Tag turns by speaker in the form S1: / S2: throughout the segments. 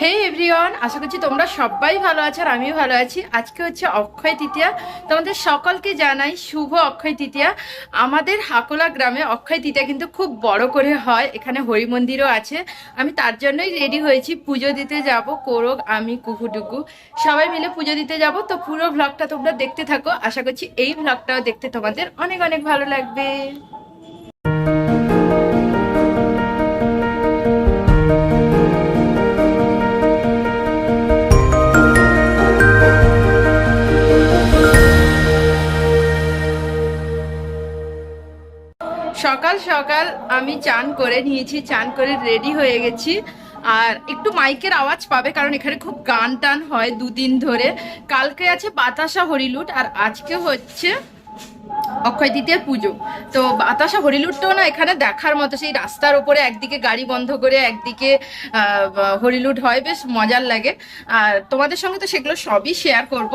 S1: হে everyone আশা করছি তোমরা সবাই ভালো আছো আর আমিও ভালো আছি। আজকে হচ্ছে অক্ষয় তৃতীয়া। তোমাদের সকলকে জানাই শুভ অক্ষয় তৃতীয়া। আমাদের হাকোলা গ্রামে অক্ষয় তৃতীয়া কিন্তু খুব বড় করে হয়, এখানে হরি মন্দিরও আছে। আমি তার জন্যই রেডি হয়েছি, পুজো দিতে যাব কোরক আমি কুকুটুকু সবাই মিলে পুজো দিতে যাব, তো পুরো ভ্লগটা তোমরা দেখতে থাকো। আশা করছি এই ভ্লগটাও দেখতে তোমাদের অনেক অনেক ভালো লাগবে। সকাল আমি চান করে নিয়েছি, চান করে রেডি হয়ে গেছি। আর একটু মাইকের আওয়াজ পাবে, কারণ এখানে খুব গান টান হয় দুদিন ধরে। কালকে আছে বাতাসা হরিলুট, আর আজকে হচ্ছে অক্ষয় তৃতীয়ার পুজো। তো বাতাসা হরিলুটটাও না এখানে দেখার মতো, সেই রাস্তার ওপরে একদিকে গাড়ি বন্ধ করে একদিকে হরিলুট হয়, বেশ মজার লাগে। আর তোমাদের সঙ্গে তো সেগুলো সবই শেয়ার করব।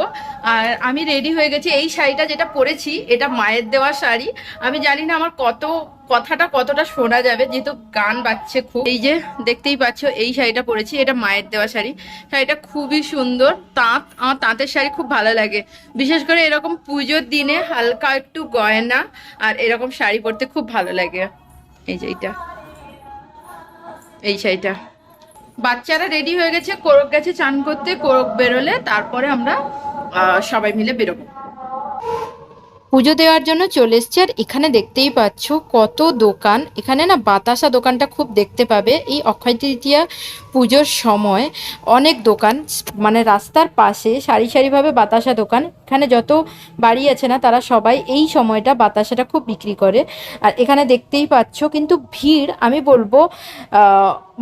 S1: আর আমি রেডি হয়ে গেছি এই শাড়িটা যেটা পরেছি, এটা মায়ের দেওয়া শাড়ি। আমি জানি না আমার কত, কথাটা কতটা শোনা যাবে, যেহেতু গান বাজছে খুব। এই যে দেখতেই পাচ্ছ, এই শাড়িটা পরেছি, এটা মায়ের দেওয়া শাড়ি। শাড়িটা খুবই সুন্দর, তাঁত, আমার তাঁতের শাড়ি খুব ভালো লাগে। বিশেষ করে এরকম পুজোর দিনে হালকা একটু গয়না আর এরকম শাড়ি পরতে খুব ভালো লাগে। এই যে এইটা। এই শাড়িটা। বাচ্চারা রেডি হয়ে গেছে, কোরক গেছে চান করতে, কোরক বেরোলে তারপরে আমরা সবাই মিলে বেরোবো। পুজো দেওয়ার জন্য চলে এসছি। আর এখানে দেখতেই পাচ্ছ কত দোকান। এখানে না বাতাসা দোকানটা খুব দেখতে পাবে এই অক্ষয় তৃতীয়া পুজোর সময়। অনেক দোকান মানে রাস্তার পাশে সারি সারিভাবে বাতাসা দোকান। এখানে যত বাড়ি আছে না, তারা সবাই এই সময়টা বাতাসাটা খুব বিক্রি করে। আর এখানে দেখতেই পাচ্ছ কিন্তু ভিড়, আমি বলব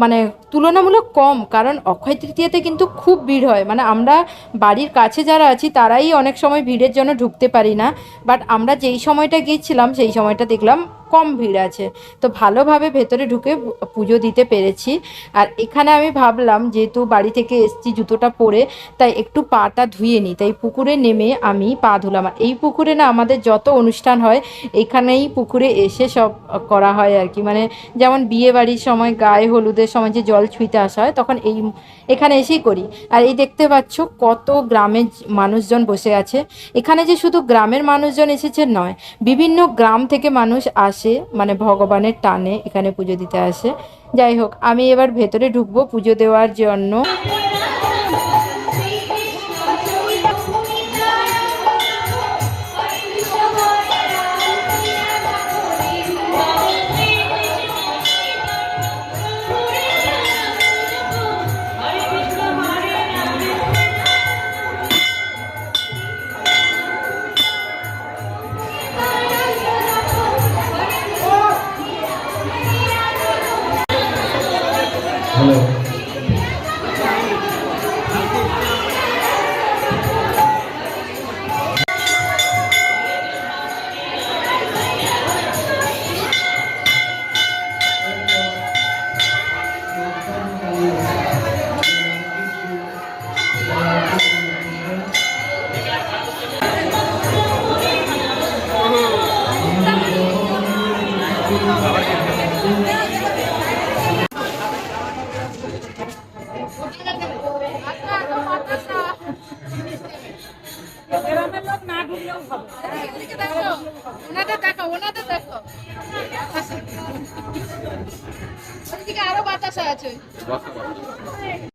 S1: মানে তুলনামূলক কম, কারণ অক্ষয় তৃতীয়াতে কিন্তু খুব ভিড় হয়। মানে আমরা বাড়ির কাছে যারা আছি, তারাই অনেক সময় ভিড়ের জন্য ঢুকতে পারি না। বাট আমরা যেই সময়টা গিয়েছিলাম, সেই সময়টা দেখলাম কম ভিড় আছে। তো ভালোভাবে ভেতরে ঢুকে পুজো দিতে পেরেছি। আর এখানে আমি ভাবলাম যেহেতু বাড়ি থেকে এসছি জুতোটা পরে, তাই একটু পাটা ধুয়ে নিই। তাই পুকুরে নেমে আমি পা ধুলাম। আর এই পুকুরে না আমাদের যত অনুষ্ঠান হয়, এখানেই পুকুরে এসে সব করা হয় আর কি। মানে যেমন বিয়ে বাড়ির সময় গায়ে হলুদের সময় যে জল ছুঁইতে আসা হয়, তখন এই এখানে এসেই করি। আর এই দেখতে পাচ্ছ কত গ্রামের মানুষজন বসে আছে। এখানে যে শুধু গ্রামের মানুষজন এসেছে নয়, বিভিন্ন গ্রাম থেকে মানুষ আসে। মানে ভগবানের টানে এখানে পুজো দিতে আসে। যাই হোক, আমি এবার ভেতরে ঢুকবো পুজো দেওয়ার জন্য। 对。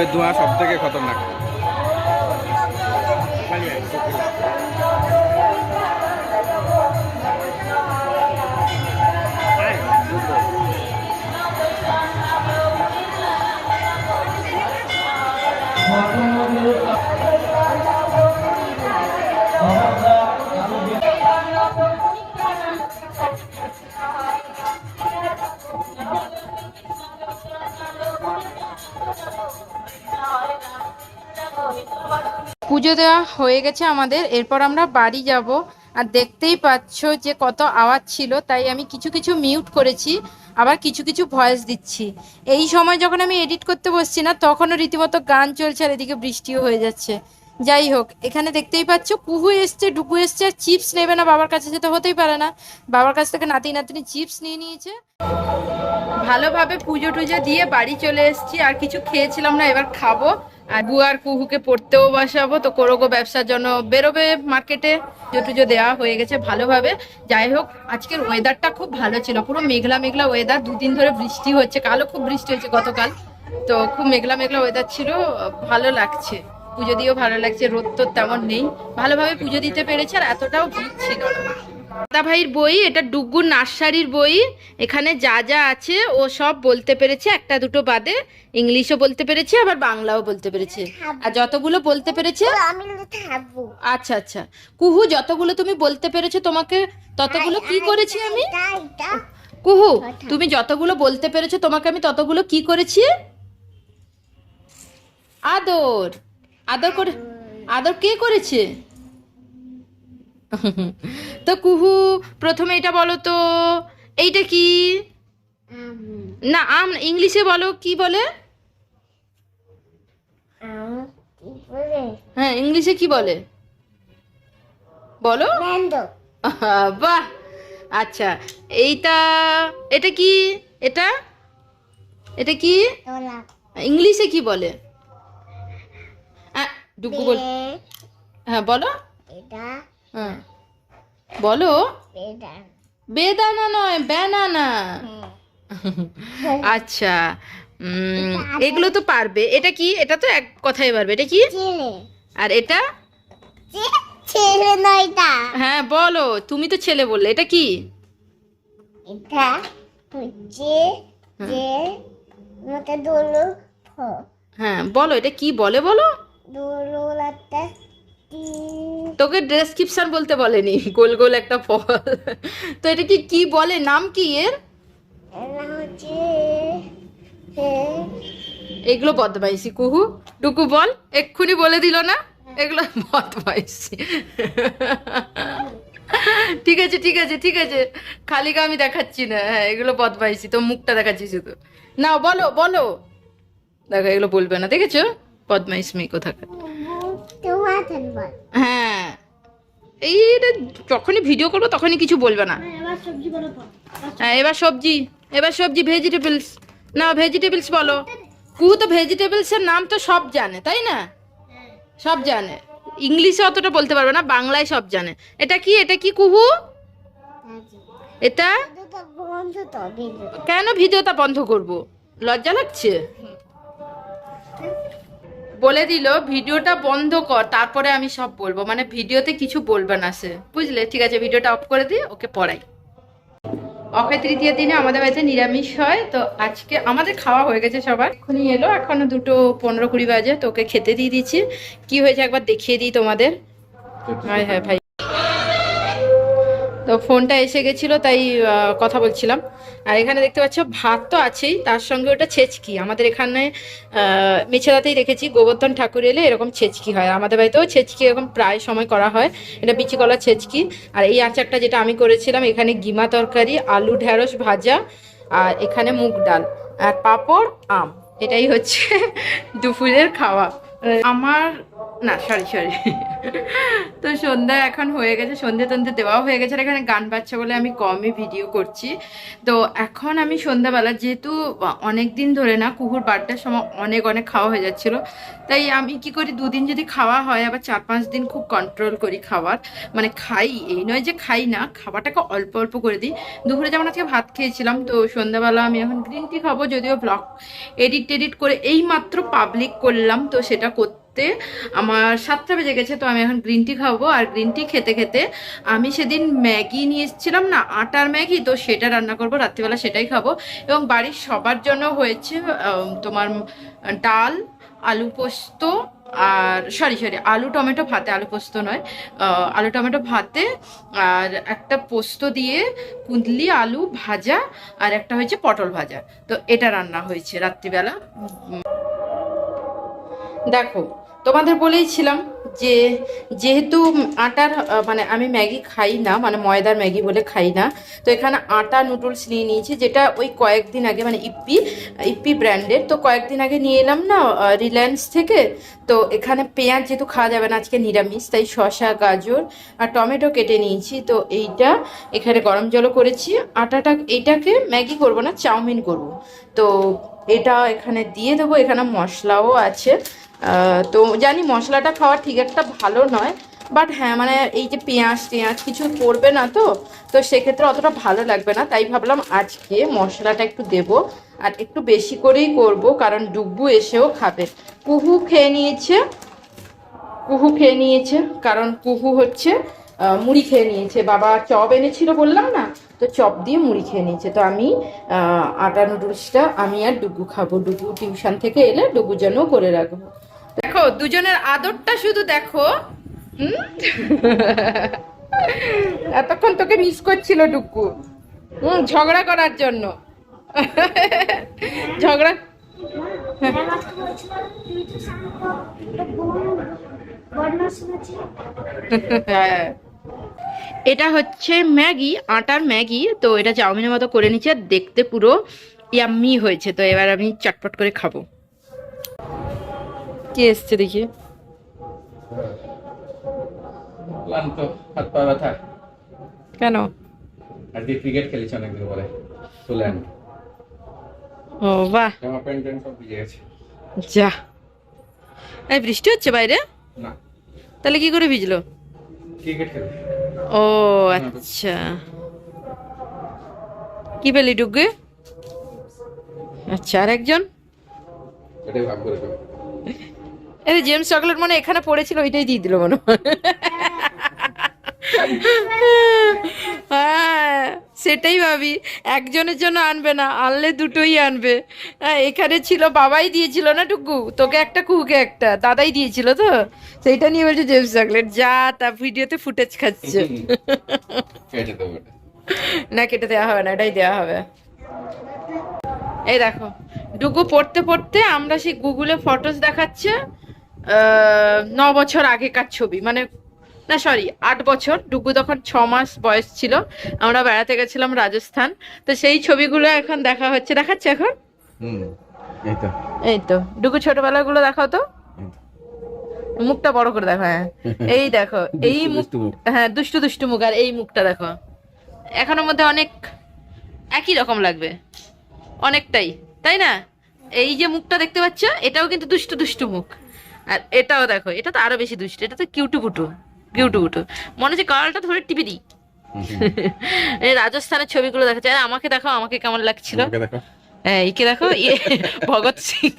S2: ধূপের ধোঁয়া সব থেকে খতরনাক।
S1: পুজো দেওয়া হয়ে গেছে আমাদের, এরপর আমরা বাড়ি যাব। আর দেখতেই পাচ্ছ যে কত আওয়াজ ছিল, তাই আমি কিছু কিছু মিউট করেছি, আবার কিছু কিছু ভয়েস দিচ্ছি। এই সময় যখন আমি এডিট করতে বসছি না, তখনও রীতিমতো গান চলছে আর এদিকে বৃষ্টিও হয়ে যাচ্ছে। যাই হোক, এখানে দেখতেই পাচ্ছ, কুহু এসছে, ডুকু এসছে, আর চিপস নেবে না, বাবার কাছে যেতে হতেই পারে না। বাবার কাছ থেকে নাতি নাতনি চিপস নিয়ে নিয়েছে। ভালোভাবে পুজো টুজো দিয়ে বাড়ি চলে এসেছি, আর কিছু খেয়েছিলাম না, এবার খাব। আর বুয়ার কুহুকে পড়তেও বসাবো, তো করোগো ব্যবসার জন্য বেরোবে মার্কেটে। টুজো দেওয়া হয়ে গেছে ভালোভাবে। যাই হোক, আজকের ওয়েদারটা খুব ভালো ছিল, পুরো মেঘলা মেঘলা ওয়েদার দুদিন ধরে বৃষ্টি হচ্ছে, কালও খুব বৃষ্টি হয়েছে গতকাল। তো খুব মেঘলা মেঘলা ওয়েদার ছিল, ভালো লাগছে। পুজো দিয়েও ভালো লাগছে রোদ তো তেমন নেই। ভালোভাবে পুজো দিতে পেরেছে আর এতটাও ভিড় ছিল দাদা ভাইয়ের বই এটা ডুগ্গুর নার্সারির বই। এখানে যা যা আছে ও সব বলতে পেরেছে একটা দুটো বাদে। ইংলিশও বলতে পেরেছে আবার বাংলাও বলতে পেরেছে। আর যতগুলো বলতে পেরেছে? আচ্ছা আচ্ছা। কুহু যতগুলো তুমি বলতে পেরেছ তোমাকে ততগুলো কি করেছি আমি? কুহু তুমি যতগুলো বলতে পেরেছ তোমাকে আমি ততগুলো কি করেছি? আদর। আদর করে আদর কে করেছে? তো কুহু প্রথমে এটা বলো তো এইটা কি? না আম ইংলিশে বলো কি বলে? হ্যাঁ ইংলিশে কি বলে? বলো। বাহ! আচ্ছা এইটা এটা কি? এটা? এটা কি? ইংলিশে কি বলে? ডুকু বল হ্যাঁ বলো। হ্যাঁ বলো। বেদানা। নয় ব্যানানা। আচ্ছা এগুলো তো পারবে। এটা কি? এটা তো এক কথাই পারবে। এটা কি? আর এটা?
S3: ছেলে নয় এটা।
S1: হ্যাঁ বলো। তুমি তো ছেলে বললে। এটা কি?
S3: এটা হচ্ছে যে মতো দোলো
S1: হ্যাঁ বলো। এটা কি বলে বলো? তোকে ডেসক্রিপশন বলতে বলেনি গোল গোল একটা ফল তো এটা কি কি বলে নাম কি এর? এগুলো বদমাইশি কুহু। টুকু বল এক্ষুনি বলে দিল না এগুলো বদমাইশি। ঠিক আছে ঠিক আছে ঠিক আছে। খালি আমি দেখাচ্ছি না হ্যাঁ এগুলো বদমাইশি তো মুখটা দেখাচ্ছি শুধু। না বলো বলো। দেখো এগুলো বলবে না দেখেছ? বদমাইশ মেয়ে কোথাকার হ্যাঁ। এই এটা যখনই ভিডিও করব তখনই কিছু বলবে না। হ্যাঁ এবার সবজি এবার সবজি ভেজিটেবলস না ভেজিটেবলস বলো। কুহু তো ভেজিটেবলসের নাম তো সব জানে তাই না? সব জানে। ইংলিশে অতটা বলতে পারবে না বাংলায় সব জানে। এটা কি এটা কি কুহু? এটা? কেন ভিডিওটা বন্ধ করব? লজ্জা লাগছে? বলে দিল ভিডিওটা বন্ধ কর তারপরে আমি সব বলব। মানে ভিডিওতে কিছু বলবে না সে বুঝলে? ঠিক আছে ভিডিওটা অফ করে দিয়ে ওকে পড়াই। অক্ষয় তৃতীয় দিনে আমাদের বাড়িতে নিরামিষ হয় তো আজকে আমাদের খাওয়া হয়ে গেছে সবার। এখনই এলো এখনও দুটো পনেরো কুড়ি বাজে তো ওকে খেতে দিয়ে দিচ্ছি। কি হয়েছে একবার দেখিয়ে দিই তোমাদের। হ্যাঁ হ্যাঁ ভাই। তো ফোনটা এসে গেছিল তাই কথা বলছিলাম। আর এখানে দেখতে পাচ্ছ ভাত তো আছেই তার সঙ্গে ওটা ছেচকি। আমাদের এখানে আহ, মেছেদাতেই রেখেছি গোবর্ধন ঠাকুর এলে এরকম ছেচকি হয়। আমাদের বাড়িতেও ছেচকি এরকম প্রায় সময় করা হয়। এটা বিচি কলা ছেচকি। আর এই আচারটা যেটা আমি করেছিলাম এখানে গিমা তরকারি আলু ঢ্যাঁড়স ভাজা আর এখানে মুগ ডাল। আর পাঁপড় আম। এটাই হচ্ছে দুপুরের খাওয়া। আমার না সরি সরি তো সন্ধ্যা এখন হয়ে গেছে সন্ধে টন্ধে দেওয়াও হয়ে গেছে এখানে গান বাজছে বলে আমি কমই ভিডিও করছি। তো এখন আমি সন্ধ্যাবেলা যেহেতু অনেক দিন ধরে না কুকুর বার্থডের সময় অনেক অনেক খাওয়া হয়ে যাচ্ছিল, তাই আমি কি করি, দুদিন যদি খাওয়া হয়, আবার চার পাঁচ দিন খুব কন্ট্রোল করি খাবার মানে খাই, এই নয় যে খাই না খাবারটাকে অল্প অল্প করে দিই। দুপুরে যেমন আজকে ভাত খেয়েছিলাম, তো সন্ধ্যাবেলা আমি এখন গ্রিন টি খাব, যদিও ব্লগ এডিট টেডিট করে এই মাত্র পাবলিক করলাম, তো সেটা করতে আমার সাতটা বেজে গেছে, তো আমি এখন গ্রিন টি খাব। আর গ্রিন টি খেতে খেতে আমি সেদিন ম্যাগি নিয়ে এসেছিলাম না, আটার ম্যাগি, তো সেটা রান্না করব, রাত্রিবেলা সেটাই খাব। এবং বাড়ির সবার জন্য হয়েছে তোমার ডাল, আলু পোস্ত আর সরি সরি আলু টমেটো ভাতে, আলু পোস্ত নয় আলু টমেটো ভাতে আর একটা পোস্ত দিয়ে কুঁদলি, আলু ভাজা আর একটা হয়েছে পটল ভাজা। তো এটা রান্না হয়েছে রাত্রিবেলা। দেখো তোমাদের বলেইছিলাম যে যেহেতু আটার মানে আমি ম্যাগি খাই না মানে ময়দার ম্যাগি বলে খাই না, তো এখানে আটা নুডলস নিয়ে নিয়েছি, যেটা ওই কয়েকদিন আগে মানে ইপ্পি ইপ্পি ব্র্যান্ডের তো কয়েকদিন আগে নিয়ে এলাম না রিলায়েন্স থেকে, তো এখানে পেঁয়াজ যেহেতু খাওয়া যাবে না, আজকে নিরামিষ, তাই শসা, গাজর আর টমেটো কেটে নিয়েছি, তো এইটা এখানে গরম জলও করেছি, আটাটা, এইটাকে ম্যাগি করব না, চাউমিন করব, তো এটা এখানে দিয়ে দেবো, এখানে মশলাও আছে তো জানি মশলাটা খাওয়া ঠিক একটা ভালো নয় বাট হ্যাঁ মানে এই যে পেঁয়াজ টেঁয়াজ কিছু পড়বে না তো তো সেক্ষেত্রে অতটা ভালো লাগবে না, তাই ভাবলাম আজকে মশলাটা একটু দেব, আর একটু বেশি করেই করব, কারণ ডুব্বু এসেও খাবে। কুহু খেয়ে নিয়েছে, কুহু খেয়ে নিয়েছে, কারণ কুহু হচ্ছে মুড়ি খেয়ে নিয়েছে, বাবা চপ এনেছিল বললাম না, তো চপ দিয়ে মুড়ি খেয়ে নিয়েছে, তো আমি আটা নুডলসটা আমি আর ডুগু খাব ডুগু টিউশন থেকে এলে ডুগু যেন করে রাখব। দেখো, দুজনের আদরটা শুধু দেখো। এতক্ষণ তোকে মিস করছিল ডুগু হুম, ঝগড়া করার জন্য। ঝগড়া হ্যাঁ। এটা হচ্ছে ম্যাগি, আটার ম্যাগি। তো এটা চাউমিনের মতো করে নিচ্ছে, দেখতে পুরো ইয়াম্মি হয়েছে। তো এবার আমি চটপট করে খাব। কে এসছে দেখি।
S2: ক্লান্ত হাত পা ব্যথা।
S1: কেন?
S2: ক্রিকেট খেলেছি অনেকদিন পরে
S1: ও বাহ।
S2: জামা প্যান্ট ট্যান্ট সব ভিজে গেছে।
S1: যা। এই বৃষ্টি হচ্ছে বাইরে?
S2: না।
S1: তাহলে কি করে ভিজলো?
S2: ক্রিকেট খেলে।
S1: ও আচ্ছা। কি পেলি ডুগে আচ্ছা আর একজন?
S2: এটাই ভাগ করে
S1: আরে জেমস চকলেট মানে এখানে পড়েছিল ওইটাই দিয়ে দিল মনে হয়। সেটাই ভাবি। একজনের জন্য আনবে না আনলে দুটোই আনবে। হ্যাঁ এখানে ছিল বাবাই দিয়েছিল না টুকু? তোকে একটা কুকে একটা। দাদাই দিয়েছিল তো? সেইটা নিয়ে বলছে জেমস চকলেট যা তা ভিডিওতে ফুটেজ খাচ্ছে। না কেটে দেওয়া হবে না এটাই দেওয়া হবে। এই দেখো ডুগু পড়তে পড়তে আমরা সেই গুগলে ফটোস দেখাচ্ছে। ন বছর আগেকার ছবি। মানে না সরি আট বছর। ডুগু তখন ছ মাস বয়স ছিল। আমরা বেড়াতে গেছিলাম রাজস্থান। তো সেই ছবিগুলো এখন দেখা হচ্ছে। দেখাচ্ছে এখন?
S2: এই তো।
S1: ডুগু ছোটবেলাগুলো দেখাও তো। মুখটা বড় করে দেখো হ্যাঁ। এই দেখো এই মুখ। হ্যাঁ দুষ্টু দুষ্টু মুখ আর এই মুখটা দেখো। এখনের মধ্যে অনেক একই রকম লাগবে। অনেকটাই। তাই না? এই যে মুখটা দেখতে পাচ্ছ এটাও কিন্তু দুষ্টু দুষ্টু মুখ। আর এটাও দেখো এটা তো আরও বেশি দুষ্ট এটা তো কিউটু পুটু কিউটু পুটু মনে হচ্ছে করালটা ধরে টিপি দিই। এই রাজস্থানের ছবিগুলো দেখাচ্ছে। আরে আমাকে দেখো আমাকে কেমন লাগছিল। হ্যাঁ একে দেখো ইয়ে ভগৎ সিং।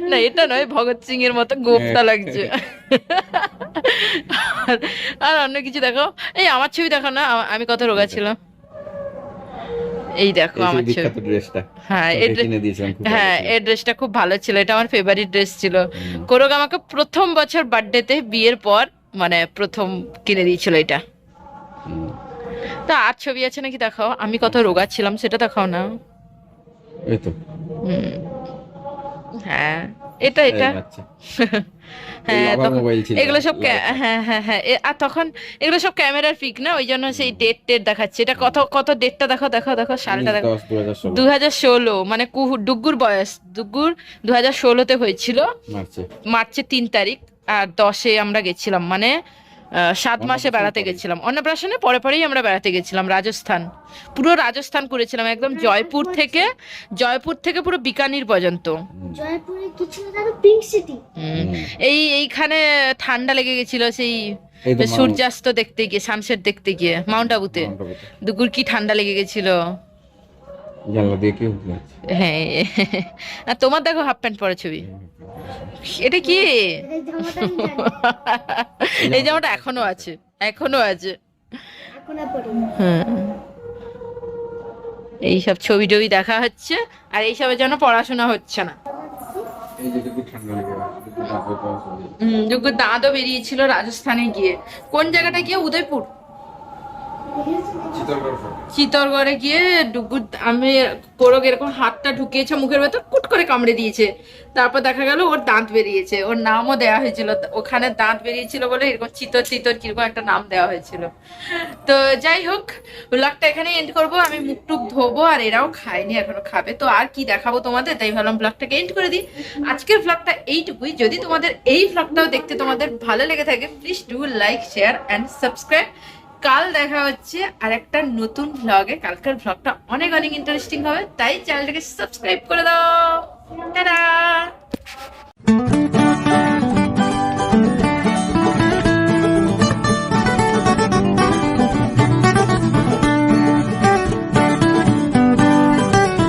S1: না এটা নয় ভগৎ সিং এর মতো গোপটা লাগছে। আর- আর অন্য কিছু দেখো। এই আমার ছবি দেখো না আমি কত রোগা ছিলাম। এই দেখো আমার
S2: বিখ্যাত ড্রেসটা।
S1: হ্যাঁ এই হ্যাঁ। এই ড্রেসটা খুব ভালো ছিল। এটা আমার ফেভারিট ড্রেস ছিল।
S2: হুম।
S1: আমাকে প্রথম বছর বার্থডেতে বিয়ের পর মানে প্রথম কিনে দিয়েছিল এটা। তা আর ছবি আছে নাকি দেখাও? আমি কত রোগা ছিলাম সেটা দেখাও না।
S2: এই তো।
S1: হ্যাঁ। এটা এটা। হ্যাঁ তখন এগুলো সব হ্যাঁ হ্যাঁ হ্যাঁ। আর তখন এগুলো সব ক্যামেরার পিক না? ওই জন্য সেই ডেট টেট দেখাচ্ছে। এটা কত কত ডেটটা দেখো দেখো দেখো সালটা দেখো।
S2: দু হাজার ষোলো।
S1: মানে কুহু ডুগ্গুর বয়স। ডুগ্গুর দু হাজার ষোলোতে হয়েছিল। মার্চের তিন তারিখ। আর দশে আমরা গেছিলাম। মানে সাত মাসে বেড়াতে গেছিলাম। অন্নপ্রাশনে পরে পরেই আমরা বেড়াতে গেছিলাম রাজস্থান। পুরো রাজস্থান করেছিলাম একদম জয়পুর থেকে জয়পুর থেকে পুরো বিকানির পর্যন্ত। এই এইখানে ঠান্ডা লেগে গেছিল সেই সূর্যাস্ত দেখতে গিয়ে সানসেট দেখতে গিয়ে মাউন্ট আবুতে। দুপুর কি ঠান্ডা লেগে গেছিল?
S2: জানলা দিয়ে কেউ উঠে
S1: হ্যাঁ। আর তোমার দেখো হাফ প্যান্ট পরা ছবি। এটা কি?
S3: এই জামাটা আমি জানি
S1: এই জামাটা এখনও আছে। এখনও আছে হ্যাঁ। এইসব ছবি টবি দেখা হচ্ছে আর এইসবের জন্য পড়াশোনা হচ্ছে না। যোগ্য দাঁতও বেরিয়েছিল রাজস্থানে গিয়ে। কোন জায়গাটা গিয়ে উদয়পুর। চিতরগড়ে গিয়ে ডুগু, আমি কোরক এরকম হাতটা ঢুকিয়েছে, মুখের ভেতর কুট করে কামড়ে দিয়েছে। তারপর দেখা গেল ওর দাঁত বেরিয়েছে। ওর নামও দেওয়া হয়েছিল। ওখানে দাঁত বেরিয়েছিল বলে এরকম চিতর চিতর কীরকম একটা নাম দেওয়া হয়েছিল। তো যাই হোক ব্লগটা এখানে এন্ড করব। আমি মুখ টুক ধোবো আর এরাও খায়নি, এখনও খাবে। তো আর কি দেখাবো তোমাদের? তাই ভাবলাম ব্লগটাকে এন্ড করে দিই। আজকের ব্লগটা এইটুকুই। যদি তোমাদের এই ব্লগটাও দেখতে তোমাদের ভালো লেগে থাকে please do like share and subscribe কাল দেখা হচ্ছে আর একটা নতুন ব্লগে কালকের ব্লগটা অনেক অনেক ইন্টারেস্টিং হবে, তাই চ্যানেলটাকে সাবস্ক্রাইব করে দাও। টাটা!